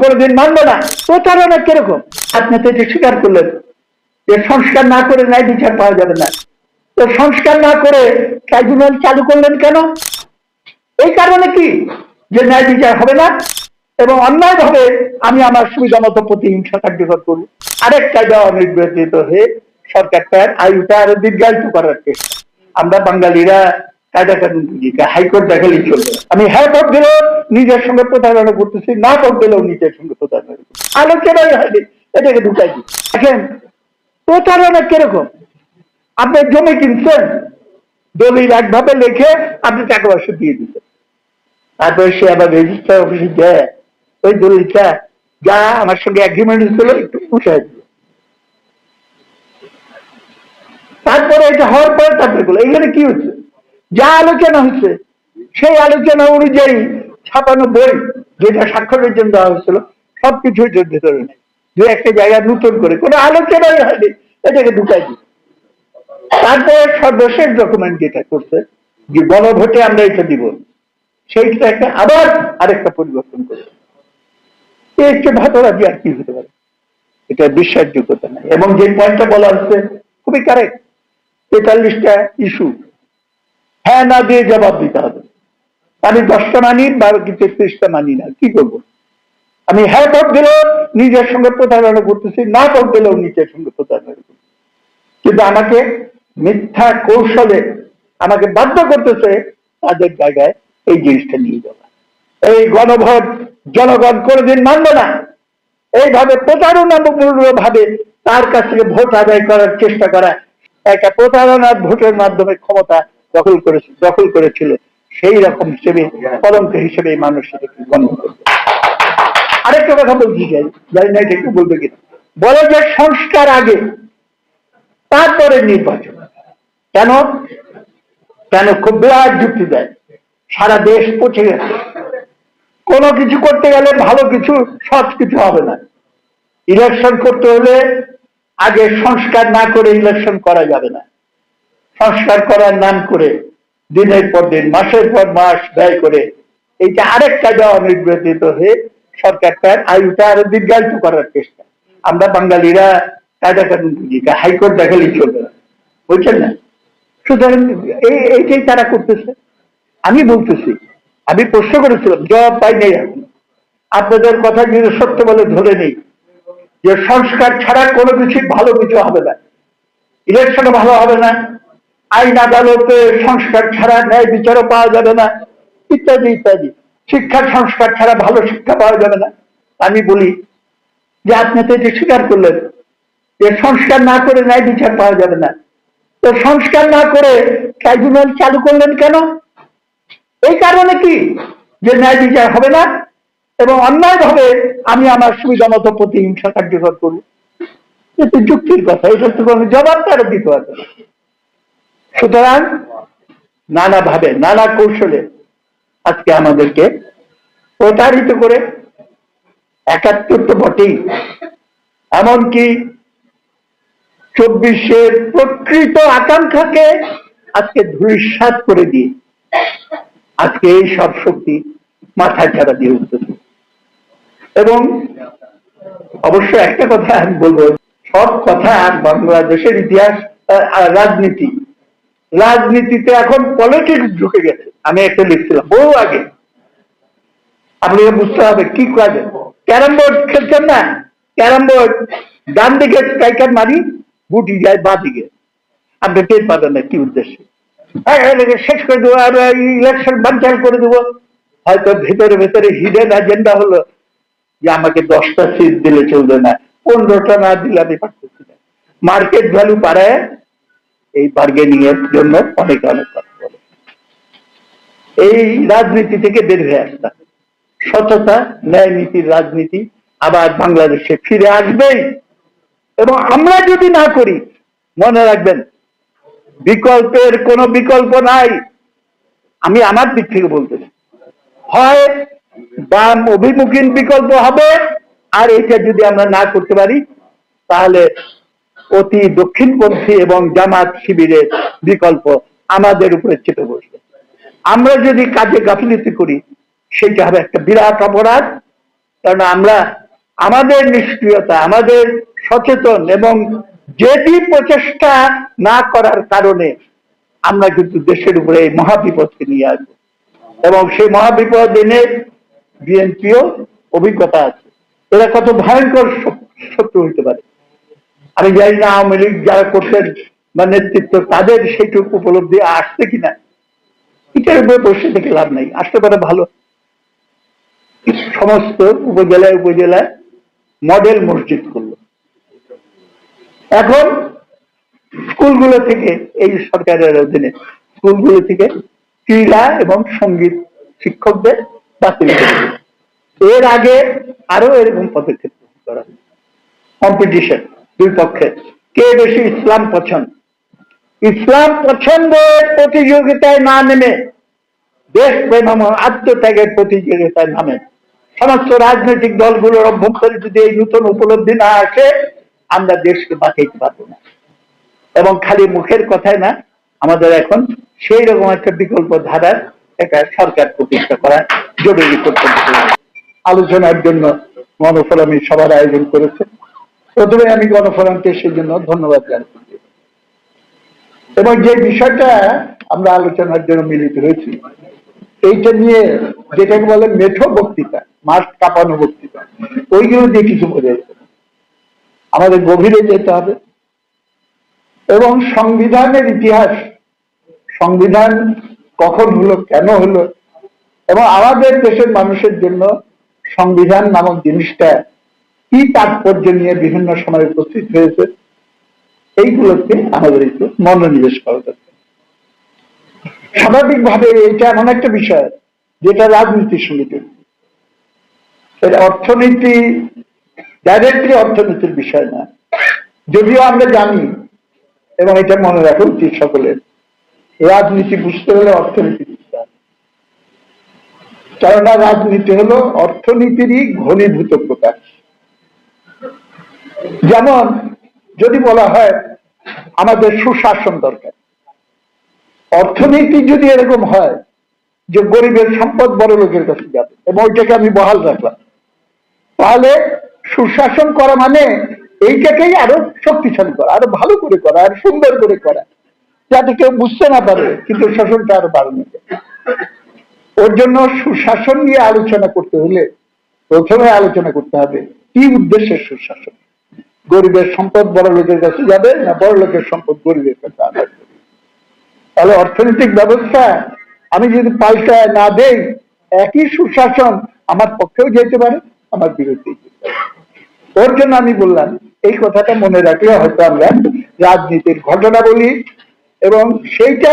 কোনোদিন মানবে না। প্রতারণা কীরকম? তো স্বীকার করলেন। যে সংস্কার না করে বিচার পাওয়া যাবে না। তো সংস্কার না করে ট্রাইব্যুনাল চালু করলেন কেন? এই কারণে কি? যে ন্যায় বিচার হবে না, এবং অন্যায় ভাবে আমি আমার সুবিধা মতো প্রতিহিংসা কার্যকর করব। আরেকটা দেওয়া নির্বাচিত হয়ে সরকারটার আয়ুটা আরও দীর্ঘায়িত করার চেষ্টা। আমরা বাঙালিরা হাইকোর্ট দেখালেই চলবে। আমি হ্যাঁ ভোট নিজের সঙ্গে প্রতারণা করতেছি, না ভোট দিলেও নিজের সঙ্গে প্রতারণা হয়নি, এটাকে দেখেন, প্রতারণা কীরকম? আপনি জমি কিনছেন, দলিল একভাবে লিখে আপনি টাকা দিয়ে দিচ্ছেন তারপরে সে আবার রেজিস্টার অফিসে যায় ওই দলিলটা যা আমার সঙ্গে এগ্রিমেন্ট হয়েছিল একটু পুষায় দিল। তারপরে এটা হওয়ার পরে তারপরে এখানে কি হচ্ছে? যা আলোচনা হচ্ছে সেই আলোচনা অনুযায়ী ছাপানো বই যেটা স্বাক্ষরের জন্য দেওয়া হয়েছিল সবকিছু এটার ভেতরে নেই। দু একটা জায়গা নতুন করে, কোনো আলোচনাই হয়নি, এটাকে ঢুকাই দিই। তারপরে সর্বশেষ ডকুমেন্ট যেটা করছে, যে গণভোটে আমরা এটা দিব সেইটা একটা আবার আরেকটা পরিবর্তন করে এই একটু ভাতরাজি আর কি হতে পারে। এটা বিশ্বাসযোগ্যতা নাই। এবং যে পয়েন্টটা বলা হচ্ছে, খুবই কারেক্ট তেতাল্লিশটা ইস্যু হ্যাঁ না দিয়ে জবাব দিতে হবে। আমি দশটা মানি কি তেত্রিশটা মানি না। কি করব? আমি হ্যাঁ ভোট দিলেও নিজের সঙ্গে প্রতারণা করতেছি, না ভোট দিলেও নিজের সঙ্গে প্রতারণা করতেছি। কিন্তু আমাকে মিথ্যা কৌশলে আমাকে বাধ্য করতেছে তাদের জায়গায় এই জিনিসটা নিয়ে যাওয়া। এই গণভোট জনগণ কোনোদিন মানবে না। এইভাবে প্রতারণামূলক ভাবে তার কাছ থেকে ভোট আদায় করার চেষ্টা করা। একটা প্রতারণার ভোটের মাধ্যমে ক্ষমতা দখল করেছে, দখল করেছিল, সেই রকম হিসেবে, কলঙ্ক হিসেবে এই মানুষ সেটাকে গণ্য করবে। আরেকটা কথা বলছি, যাই জানি না, এটা একটু বলবে কিনা। বলে যে সংস্কার আগে, তারপরে নির্বাচন। কেন? কেন খুব বিরাট যুক্তি দেয়। সারা দেশ পচে গেছে। কোনো কিছু করতে গেলে ভালো কিছু, সৎ কিছু হবে না। ইলেকশন করতে হলে আগে সংস্কার না করে ইলেকশন করা যাবে না। সংস্কার করার নাম করে দিনের পর দিন, মাসের পর মাস ব্যয় করে এইটা আরেকটা দেওয়া নির্বাচিত হয়ে সরকারটার আয়ুটা আরও দীর্ঘায়িত করার চেষ্টা। আমরা বাঙালিরা বুঝি হাইকোর্ট দেখালেই চলবে না। বুঝছেন না? সুতরাং এই এইটাই তারা করতেছে। আমি বলতেছি, আমি প্রশ্ন করেছিলাম, জবাব পাই নাই এখন। আপনাদের কথা যদি সত্য বলে ধরে নেই যে সংস্কার ছাড়া কোনো কিছু, ভালো কিছু হবে না। ইলেকশনও ভালো হবে না। আইন আদালতে সংস্কার ছাড়া ন্যায় বিচারও পাওয়া যাবে না, ইত্যাদি ইত্যাদি। শিক্ষার সংস্কার ছাড়া ভালো শিক্ষা পাওয়া যাবে না। আমি বলি যে আপনি তো এটি স্বীকার করলেন যে সংস্কার না করে ন্যায় বিচার পাওয়া যাবে না। তো সংস্কার না করে ট্রাইব্যুনাল চালু করলেন কেন? এই কারণে কি? যে ন্যায় বিচার হবে না এবং অন্যায় ভাবে আমি আমার সুবিধা মতো প্রতিহিংসা কার্যকর করব। কিন্তু যুক্তির কথা এটা তো কোনো জবাব তারা দিতে পারবে না। সুতরাং নানা ভাবে নানা কৌশলে আজকে আমাদেরকে প্রতারিত করে একাত্তর তো বটেই। এমনকি চব্বিশের প্রকৃত আকাঙ্ক্ষাকে আজকে ধূলিসাৎ করে দিয়ে আজকে এই সব শক্তি মাথায় ছাড়া দিয়ে উঠতেছে এবং অবশ্য একটা কথা আমি বলব, সব কথা বাংলাদেশের ইতিহাস রাজনীতি রাজনীতিতে এখন পলিটিক্স ঢুকে গেছে। আমি একটা লিখছিলাম বহু আগে। আপনাকে বুঝতে হবে কি কাজে? ক্যারাম বোর্ড খেলছেন না? ক্যারাম বোর্ড ডান দিকে স্ট্রাইকার মারি গুটি যায় বা দিকে। আপনি টের পাবেন না কি উদ্দেশ্যে। হ্যাঁ, শেষ করে দেবো আর ইলেকশন বানচাল করে দেবো। হয়তো ভেতরে ভেতরে হিডেন এজেন্ডা হলো যে আমাকে দশটা সিট দিলে চলবে না। পনেরোটা না দিলে আমি পারতেছি না। মার্কেট ভ্যালু পাড়ায় এই বার্গেনিং এর জন্য অনেক অনেক কথা বলে। এই রাজনীতি থেকে বের হয়ে আসতে সততা, ন্যায় নীতির রাজনীতি আবার বাংলাদেশে ফিরে আসবেই। এবং আমরা যদি না করি, মনে রাখবেন, বিকল্পের কোনো বিকল্প নাই। আমি আমার দিক থেকে বলতে হয় বাম অভিমুখীন বিকল্প হবে, আর এটা যদি আমরা না করতে পারি, তাহলে অতি দক্ষিণপন্থী এবং জামাত শিবিরের বিকল্প আমাদের উপরে চেপে বসবে। আমরা যদি কাজে গাফিলতি করি সেইটা হবে একটা বিরাট অপরাধ। কারণ আমরা, আমাদের নিষ্ক্রিয়তা, আমাদের সচেতন এবং যেটি প্রচেষ্টা না করার কারণে আমরা কিন্তু দেশের উপরে এই মহাবিপদকে নিয়ে আসব। এবং সেই মহাবিপদ এনে বিএনপিও অভিজ্ঞতা আছে। এরা কত ভয়ঙ্কর শত্রু হইতে পারে। আমি জানি না, আওয়ামী লীগ যারা করতেন বা নেতৃত্ব, তাদের সেইটুকু উপলব্ধি আসছে কিনা? এটার উপরে বসে থেকে লাভ নাই। আসতে পারে ভালো। সমস্ত উপজেলায় উপজেলায় মডেল মসজিদ করল। এখন স্কুলগুলো থেকে এই সরকারের অধীনে স্কুলগুলো থেকে ক্রীড়া এবং সংগীত শিক্ষকদের বাতিল এর আগে আরও এরকম পদক্ষেপ করা কম্পিটিশন দুই পক্ষে কে বেশি ইসলাম পছন্দ? ইসলাম পছন্দের প্রতিযোগিতায় না নেমে, দেশ প্রেম এবং আত্মত্যাগের প্রতিযোগিতায় নামে। সমস্ত রাজনৈতিক দলগুলোর অভ্যন্তরে যদি এই নতুন উপলব্ধি না আসে, আমরা দেশকে বাঁচাইতে পারব না। এবং খালি মুখের কথায় না, আমাদের এখন সেই রকম একটা বিকল্প ধারার একটা সরকার প্রতিষ্ঠা করা জরুরি কর্তব্য আলোচনার জন্য গণফোরামে সবার আয়োজন করেছে প্রথমে আমি গণফোরামকে সেই জন্য ধন্যবাদ জানাচ্ছি। এবং যে বিষয়টা আমরা আলোচনার জন্য মিলিত হয়েছি, এইটা নিয়ে যেটাকে বলে মেঠো বক্তৃতা মাস কাঁপানো বক্তৃতা, ওইগুলো দিয়ে কিছু বোঝা আমাদের গভীরে যেতে হবে এবং সংবিধানের ইতিহাস, সংবিধান কখন হলো, কেন হলো, এবং আমাদের দেশের মানুষের জন্য সংবিধান নামক জিনিসটা কি তাৎপর্য নিয়ে বিভিন্ন সময় উপস্থিত হয়েছে, এইগুলোকে আমাদের একটু মনোনিবেশ করা দরকার। স্বাভাবিকভাবে এটা এমন একটা বিষয়, যেটা রাজনীতির সঙ্গে জড়িত। অর্থনীতি ডাইরেক্টলি অর্থনীতির বিষয় না। যদিও আমরা জানি, এবং এটা মনে রাখা উচিত সকলের, রাজনীতি বুঝতে হলে অর্থনীতি বুঝতে হবে। কেননা রাজনীতি হলো অর্থনীতিরই ঘনীভূত প্রকাশ। যেমন যদি বলা হয় আমাদের সুশাসন দরকার। অর্থনীতি যদি এরকম হয় যে গরিবের সম্পদ বড় লোকের কাছে যাবে এবং ওইটাকে আমি বহাল রাখলাম, তাহলে সুশাসন করা মানে এইটাকেই আরও শক্তিশালী করা, আরও ভালো করে করা, আর সুন্দর করে করা, যাতে কেউ বুঝতে না পারে কিন্তু শাসনটা আরও বাড়ানো ওর জন্য সুশাসন নিয়ে আলোচনা করতে হলে প্রথমে আলোচনা করতে হবে, কি উদ্দেশ্যে সুশাসন? গরিবের সম্পদ, বড় লোকের কাছে যাবে না বড় লোকের সম্পদ গরিবের কাছে আদায় করবে? তাহলে অর্থনৈতিক ব্যবস্থা আমি যদি পাল্টায় না দেই, একই সুশাসন আমার পক্ষেও যেতে পারে, আমার পারে। ওর জন্য আমি বললাম, এই কথাটা মনে রাখলে হয়তো আমরা রাজনীতির ঘটনা বলি এবং সেইটার